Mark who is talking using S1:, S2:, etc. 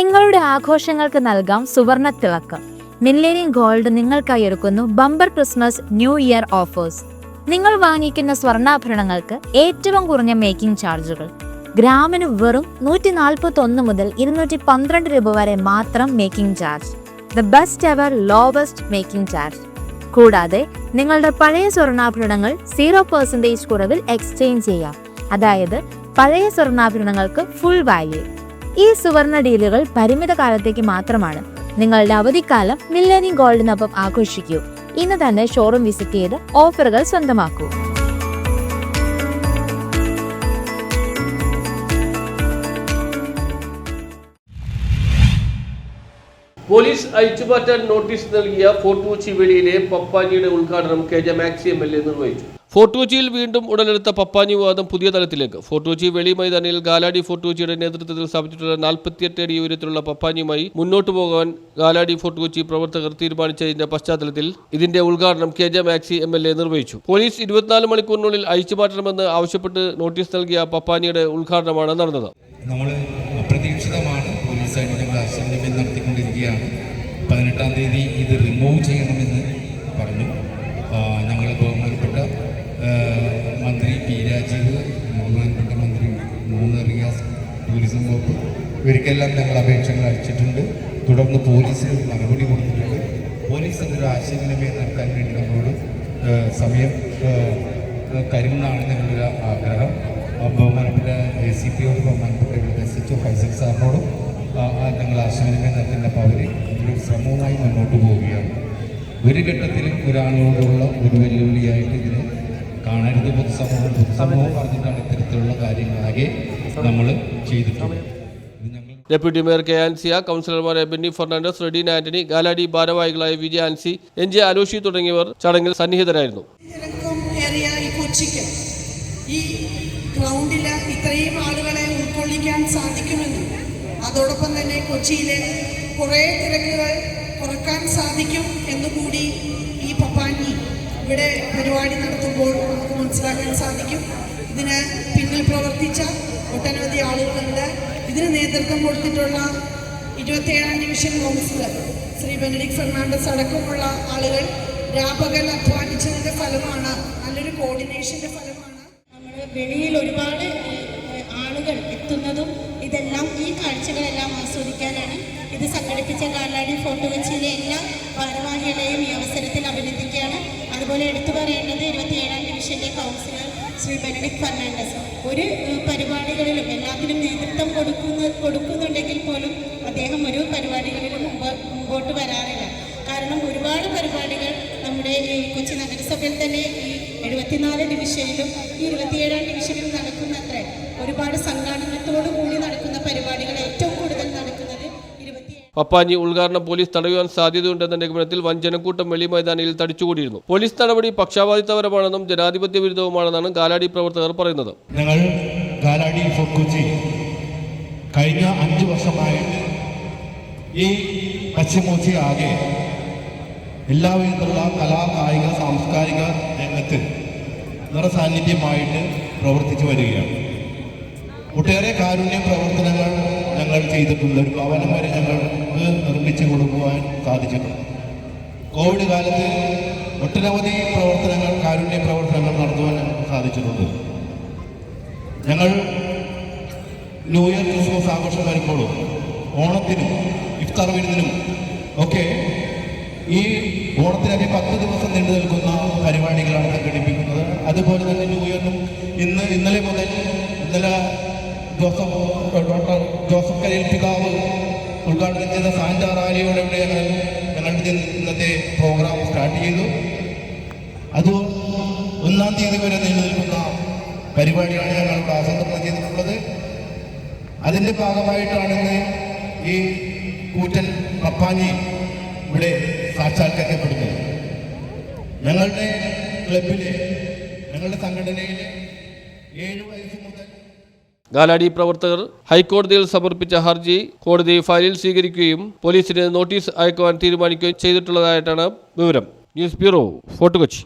S1: നിങ്ങളുടെ ആഘോഷങ്ങൾക്ക് നൽകാം സുവർണ തിളക്കം. മില്ലേനിയം ഗോൾഡ് നിങ്ങൾക്കായി ഒരുക്കുന്നു bumper Christmas new year offers. നിങ്ങൾ വാങ്ങിക്കുന്ന സ്വർണാഭരണങ്ങൾക്ക് ഏറ്റവും കുറഞ്ഞ മേക്കിംഗ് ചാർജുകൾ. ഗ്രാമിന് വെറും നൂറ്റി നാൽപ്പത്തി ഒന്ന് മുതൽ ഇരുന്നൂറ്റി പന്ത്രണ്ട് രൂപ വരെ മാത്രം making charge. The best ever lowest making charge കൂടാതെ നിങ്ങളുടെ പഴയ സ്വർണാഭരണങ്ങൾ സീറോ പെർസെന്റേജ് കുറവിൽ എക്സ്ചേഞ്ച് ചെയ്യാം. അതായത് പഴയ സ്വർണാഭരണങ്ങൾക്ക് ഫുൾ വാല്യൂ ഈ സുവർണ ഡീലുകൾ പരിമിത കാലത്തേക്ക് മാത്രമാണ്. നിങ്ങളുടെ അവധിക്കാലം മില്ലേനിയം ഗോൾഡിനൊപ്പം ആഘോഷിക്കൂ. ഇന്ന് തന്നെ ഷോറൂം വിസിറ്റ് ചെയ്ത് ഓഫറുകൾ സ്വന്തമാക്കൂ.
S2: പോലീസ് അയച്ചുമാറ്റാൻ നോട്ടീസ് നൽകിയ ഫോർട്ട് കൊച്ചി വെളിയിലെ പപ്പാജിയുടെ ഉദ്ഘാടനം K J Maxi M L A നിർവഹിച്ചു. ഫോർട്ട് കൊച്ചിയിൽ വീണ്ടും ഉടലെടുത്ത പപ്പാനി വിവാദം പുതിയ തലത്തിലേക്ക്. ഫോർട്ട് വെളി മൈതാനിയിൽ ഗാലാഡി ഫോർട്ട് കൊച്ചിയുടെ നേതൃത്വത്തിൽ സ്ഥാപിച്ചിട്ടുള്ള നാൽപ്പത്തിയെട്ട് അടി ഉയരത്തിലുള്ള പപ്പാനിയുമായി മുന്നോട്ടു പോകാൻ ഗാലാഡി ഫോർട്ട് പ്രവർത്തകർ തീരുമാനിച്ചതിന്റെ പശ്ചാത്തലത്തിൽ ഇതിന്റെ ഉദ്ഘാടനം K J Maxi M L A നിർവഹിച്ചു. പോലീസ് ഇരുപത്തിനാല് മണിക്കൂറിനുള്ളിൽ അയച്ചുമാറ്റണമെന്ന് ആവശ്യപ്പെട്ട് നോട്ടീസ് നൽകിയ പപ്പാനിയുടെ ഉദ്ഘാടനമാണ് നടന്നത്.
S3: നമ്മൾ പോലീസ് പതിനെട്ടാം തീയതി ഇത് റിമൂവ് ചെയ്യണമെന്ന് പറഞ്ഞു. ടൂറിസം വകുപ്പ് ഇവർക്കെല്ലാം ഞങ്ങൾ അപേക്ഷകൾ അയച്ചിട്ടുണ്ട്. തുടർന്ന് പോലീസ് മറുപടി കൊടുത്തിട്ടുണ്ട്. പോലീസ് എന്നൊരു ആശയവിനിമയം നടത്താൻ വേണ്ടി നമ്മളോട് സമയം കരുതുന്നതാണ് ഞങ്ങളുടെ ആഗ്രഹം. ബഹുമാനപ്പെട്ട എ സി പിയോട് ബഹുമാനപ്പെട്ട എസ് എച്ച് ഒ ഫൈസൽ സാറിനോടും ഞങ്ങൾ ആശയവിനിമയം നടത്തുന്നപ്പോൾ അവർ ഒരു ശ്രമവുമായി മുന്നോട്ട് പോവുകയാണ്. ഒരു ഘട്ടത്തിലും ഒരാളോടുള്ള ഒരു വെല്ലുവിളിയായിട്ട് ഇതിനെ കാണരുത് പൊതുസമൂഹം പൊതുസമൂഹം പറഞ്ഞിട്ടാണ് ഇത്തരത്തിലുള്ള കാര്യങ്ങളാകെ നമ്മൾ ചെയ്തിട്ടുള്ളത്.
S2: ഡെപ്യൂട്ടി മേയർ കെ ആൻസിയ കൗൺസിലർമാരായ ബെന്നി ഫെർണാണ്ടസ് റെഡീൻ ആന്റണി ഗാലാഡി ഭാരവാഹികളായ വിജയ ആൻസി എൻ ജെ അലോഷി തുടങ്ങിയവർ ചടങ്ങിൽ സന്നിഹിതരായിരുന്നു.
S4: ഈ കൊച്ചിക്ക് ഈ ഗ്രൗണ്ടിൽ ഇത്രയും ആളുകളെ ഉൾക്കൊള്ളിക്കാൻ സാധിക്കുമെന്നും. അതോടൊപ്പം തന്നെ കൊച്ചിയിലെ കുറേ തിരക്കുകൾ കുറയ്ക്കാൻ സാധിക്കും എന്നുകൂടി ഈ പപ്പാനി ഇവിടെ പരിപാടി നടത്തുമ്പോൾ നമുക്ക് മനസ്സിലാക്കാൻ സാധിക്കും. ഇതിന് പിന്നിൽ പ്രവർത്തിച്ച ഒട്ടനവധി ആളുകളുണ്ട്. ഇതിന് നേതൃത്വം കൊടുത്തിട്ടുള്ള ഇരുപത്തിയേഴാം division councillor Shri Benedict Fernandez അടക്കമുള്ള ആളുകൾ രാപകൽ അധ്വാനിച്ചതിന്റെ ഫലമാണ് നല്ലൊരു കോർഡിനേഷന്റെ ഫലമാണ്.
S5: നമ്മൾ വെളിയിൽ ഒരുപാട് ആളുകൾ എത്തുന്നതും ഇതെല്ലാം ഈ കാഴ്ചകളെല്ലാം ആസ്വദിക്കാനാണ്. ഇത് സംഘടിപ്പിച്ച കാലാടി ഫോട്ടോ കൊച്ചിയിലെ എല്ലാ ഭാരവാഹികളെയും ഈ അവസരത്തിൽ അഭിനന്ദിക്കുകയാണ് അതുപോലെ എടുത്തു പറയേണ്ടത് ഇരുപത്തിയേഴാം ഡിവിഷന്റെ കൗൺസിലർ ശ്രീ ബെനഡിക് ഫെർണാണ്ടസ്. ഒരു പരിപാടികളിലും എല്ലാത്തിനും നേതൃത്വം കൊടുക്കുന്ന കൊടുക്കുന്നുണ്ടെങ്കിൽ പോലും അദ്ദേഹം ഒരു പരിപാടികളിലും മുമ്പ് മുമ്പോട്ട് വരാറില്ല. കാരണം ഒരുപാട് പരിപാടികൾ നമ്മുടെ കൊച്ചി നഗരസഭയിൽ തന്നെ ഈ എഴുപത്തിനാല് ഡിവിഷനിലും ഈ ഇരുപത്തിയേഴാം ഡിവിഷനിലും നടക്കുന്നത്ര. ഒരുപാട്
S2: പപ്പാഞ്ഞി ഉദ്ഘാടനം പോലീസ് തടയുവാൻ സാധ്യതയുണ്ടെന്ന നിഗമനത്തിൽ വൻ ജനക്കൂട്ടം വെളി മൈതാനിയിൽ തടിച്ചുകൂടിയിരുന്നു. പോലീസ് നടപടി പക്ഷാപാതിത്വപരമാണെന്നും ജനാധിപത്യ വിരുദ്ധവുമാണെന്നാണ് ഗാലാടി പ്രവർത്തകർ പറയുന്നത്.
S3: ഞങ്ങൾ ഫോർട്ട് കഴിഞ്ഞ അഞ്ച് വർഷമായിട്ട് ഈ പശ്ചിമോച്ചി ആകെ എല്ലാവിധത്തിലുള്ള കലാ കായിക സാംസ്കാരിക രംഗത്ത് നിറസാന്നിധ്യമായിട്ട് പ്രവർത്തിച്ചു വരികയാണ്. ഒട്ടേറെ കാരുണ്യ പ്രവർത്തനങ്ങൾ ഞങ്ങൾ ചെയ്തിട്ടുണ്ട്. ഒരു ഭവനം വരെ ഞങ്ങൾക്ക് നിർമ്മിച്ചു കൊടുക്കുവാൻ സാധിച്ചിട്ടുണ്ട്. കോവിഡ് കാലത്ത് ഒട്ടനവധി പ്രവർത്തനങ്ങൾ കാരുണ്യ പ്രവർത്തനങ്ങൾ നടത്തുവാൻ ഞങ്ങൾക്ക് സാധിച്ചിട്ടുണ്ട്. ഞങ്ങൾ ന്യൂ ഇയർ ക്രിസ്മസ് ആഘോഷം വരുമ്പോഴും ഓണത്തിനും ഇഫ്താർ വിരുന്നിനും ഒക്കെ ഈ ഓണത്തിനൊക്കെ പത്ത് ദിവസം നീണ്ടു നിൽക്കുന്ന പരിപാടികളാണ് സംഘടിപ്പിക്കുന്നത്. അതുപോലെ തന്നെ ഡോക്ടർ ജോസഫ് കരയിൽ പിതാവ് ഉദ്ഘാടനം ചെയ്ത സാന്റ റാലിയോടെ ഇവിടെ ഞങ്ങളുടെ ഇന്നത്തെ പ്രോഗ്രാം സ്റ്റാർട്ട് ചെയ്തു. അത് ഒന്നാം തീയതി വരെ നിലനിൽക്കുന്ന നിൽക്കുന്ന പരിപാടിയാണ് ഞങ്ങൾ ആസൂത്രണം ചെയ്തിട്ടുള്ളത്. അതിന്റെ ഭാഗമായിട്ടാണ് ഇന്ന് ഈ കൂറ്റൻ പപ്പാഞ്ഞി ഇവിടെ സാക്ഷാത്കരിക്കപ്പെടുന്നത്. ഞങ്ങളുടെ ക്ലബിലെ ഞങ്ങളുടെ സംഘടനയിലെ ഏഴ് വയസ്സ് മുതൽ
S2: ഗാലാഡി പ്രവർത്തകർ ഹൈക്കോടതിയിൽ സമർപ്പിച്ച ഹർജി കോടതി ഫയലിൽ സ്വീകരിക്കുകയും പോലീസിന് നോട്ടീസ് അയക്കുവാൻ തീരുമാനിക്കുകയും ചെയ്തിട്ടുള്ളതായിട്ടാണ് വിവരം. News bureau Fort Kochi.